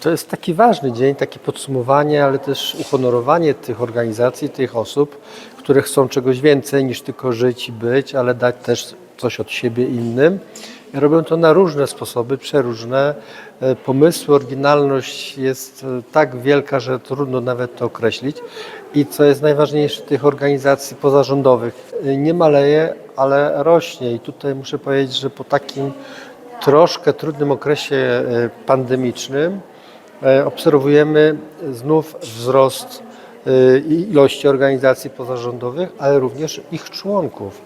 To jest taki ważny dzień, takie podsumowanie, ale też uhonorowanie tych organizacji, tych osób, które chcą czegoś więcej niż tylko żyć i być, ale dać też coś od siebie innym. I robią to na różne sposoby, przeróżne. E, Pomysły, oryginalność jest e, tak wielka, że trudno nawet to określić. I co jest najważniejsze, tych organizacji pozarządowych e, nie maleje, ale rośnie. I tutaj muszę powiedzieć, że po takim troszkę trudnym okresie pandemicznym obserwujemy znów wzrost e, ilości organizacji pozarządowych, ale również ich członków.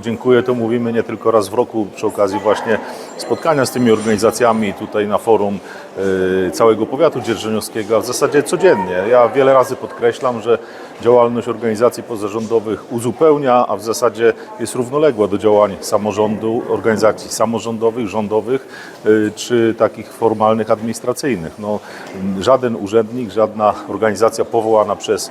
Dziękuję, to mówimy nie tylko raz w roku przy okazji właśnie spotkania z tymi organizacjami tutaj na forum y, całego powiatu dzierżoniowskiego, a w zasadzie codziennie. Ja wiele razy podkreślam, że działalność organizacji pozarządowych uzupełnia, a w zasadzie jest równoległa do działań samorządu, organizacji samorządowych, rządowych y, czy takich formalnych, administracyjnych. No, żaden urzędnik, żadna organizacja powołana przez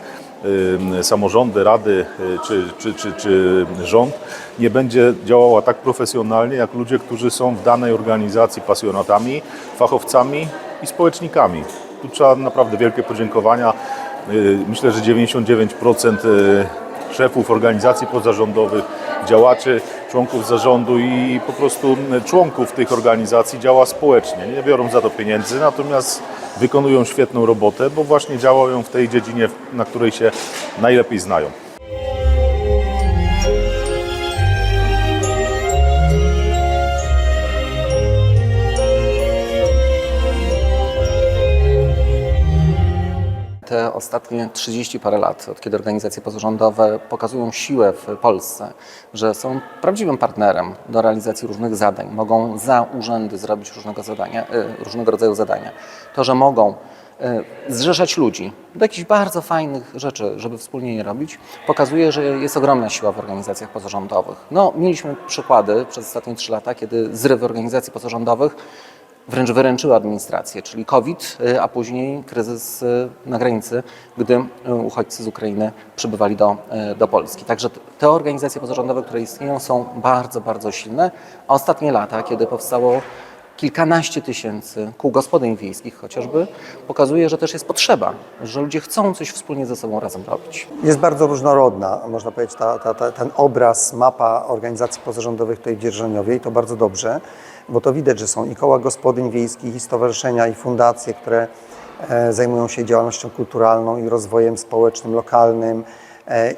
samorządy, rady y, czy, czy, czy, czy rząd nie będzie działała tak profesjonalnie jak ludzie, którzy są w danej organizacji pasjonatami, fachowcami i społecznikami. Tu trzeba naprawdę wielkie podziękowania. Y, Myślę, że 99% y, szefów organizacji pozarządowych, działaczy, członków zarządu i po prostu członków tych organizacji działa społecznie. Nie biorą za to pieniędzy, natomiast wykonują świetną robotę, bo właśnie działają w tej dziedzinie, na której się najlepiej znają. Ostatnie 30 parę lat, od kiedy organizacje pozarządowe pokazują siłę w Polsce, że są prawdziwym partnerem do realizacji różnych zadań, mogą za urzędy zrobić różnego, zadania, y, różnego rodzaju zadania. To, że mogą y, zrzeszać ludzi do jakichś bardzo fajnych rzeczy, żeby wspólnie je robić, pokazuje, że jest ogromna siła w organizacjach pozarządowych. No, mieliśmy przykłady przez ostatnie 3 lata, kiedy zrywy organizacji pozarządowych wręcz wyręczyły administrację, czyli COVID, y, a później kryzys y, na granicy, gdy y, uchodźcy z Ukrainy przybywali do, do Polski. Także te organizacje pozarządowe, które istnieją, są bardzo, bardzo silne. Ostatnie lata, kiedy powstało kilkanaście tysięcy kół gospodyń wiejskich chociażby, pokazuje, że też jest potrzeba, że ludzie chcą coś wspólnie ze sobą razem robić. Jest bardzo różnorodna, można powiedzieć, ta, ta, ta, ten obraz, mapa organizacji pozarządowych tutaj w i to bardzo dobrze, bo to widać, że są i koła gospodyń wiejskich, i stowarzyszenia, i fundacje, które e, zajmują się działalnością kulturalną i rozwojem społecznym, lokalnym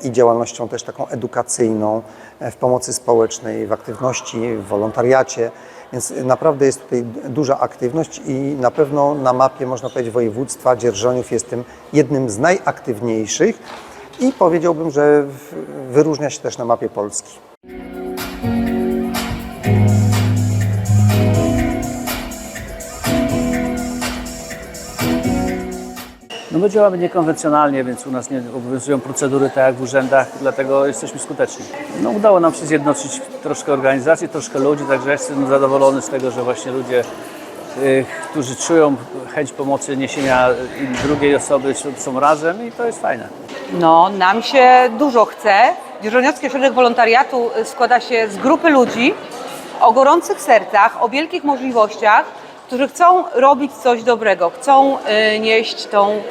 i działalnością też taką edukacyjną e, w pomocy społecznej, w aktywności, w wolontariacie. Więc naprawdę jest tutaj duża aktywność i na pewno na mapie, można powiedzieć, województwa Dzierżoniów jest tym jednym z najaktywniejszych i powiedziałbym, że wyróżnia się też na mapie Polski. No my działamy niekonwencjonalnie, więc u nas nie obowiązują procedury tak jak w urzędach, dlatego jesteśmy skuteczni. No udało nam się zjednoczyć troszkę organizacji, troszkę ludzi, także jestem zadowolony z tego, że właśnie ludzie, którzy czują chęć pomocy niesienia drugiej osoby są- razem i to jest fajne. No, nam się dużo chce. Dzierżoniowski Ośrodek Wolontariatu składa się z grupy ludzi o gorących sercach, o wielkich możliwościach, którzy chcą robić coś dobrego, chcą y, nieść tą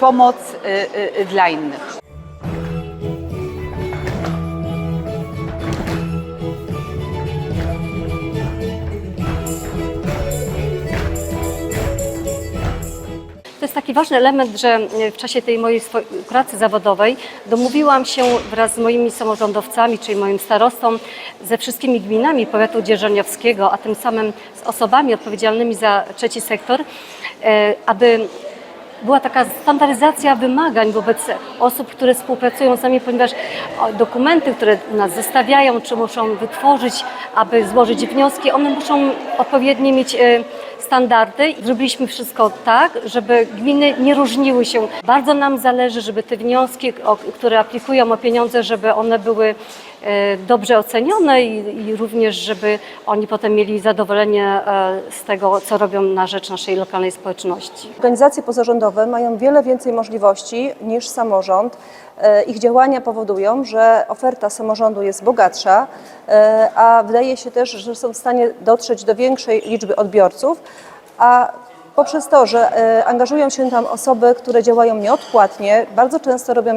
pomoc y, y, dla innych. To jest taki ważny element, że e, w czasie tej mojej pracy zawodowej domówiłam się wraz z moimi samorządowcami, czyli moim starostą, ze wszystkimi gminami powiatu dzierżoniowskiego, a tym samym z osobami odpowiedzialnymi za trzeci sektor, e, aby była taka standaryzacja wymagań wobec osób, które współpracują z nami, ponieważ dokumenty, które nas zostawiają, czy muszą wytworzyć, aby złożyć wnioski, one muszą odpowiednie mieć e, standardy. Zrobiliśmy wszystko tak, żeby gminy nie różniły się. Bardzo nam zależy, żeby te wnioski, które aplikują o pieniądze, żeby one były dobrze ocenione i, i również, żeby oni potem mieli zadowolenie e, z tego, co robią na rzecz naszej lokalnej społeczności. Organizacje pozarządowe mają wiele więcej możliwości niż samorząd. E, Ich działania powodują, że oferta samorządu jest bogatsza, e, a wydaje się też, że są w stanie dotrzeć do większej liczby odbiorców, a poprzez to, że e, angażują się tam osoby, które działają nieodpłatnie, bardzo często robią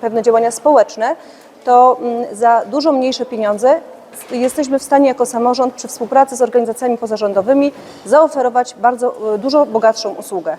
pewne działania społeczne, to mm, za dużo mniejsze pieniądze jesteśmy w stanie jako samorząd przy współpracy z organizacjami pozarządowymi zaoferować bardzo e, dużo bogatszą usługę.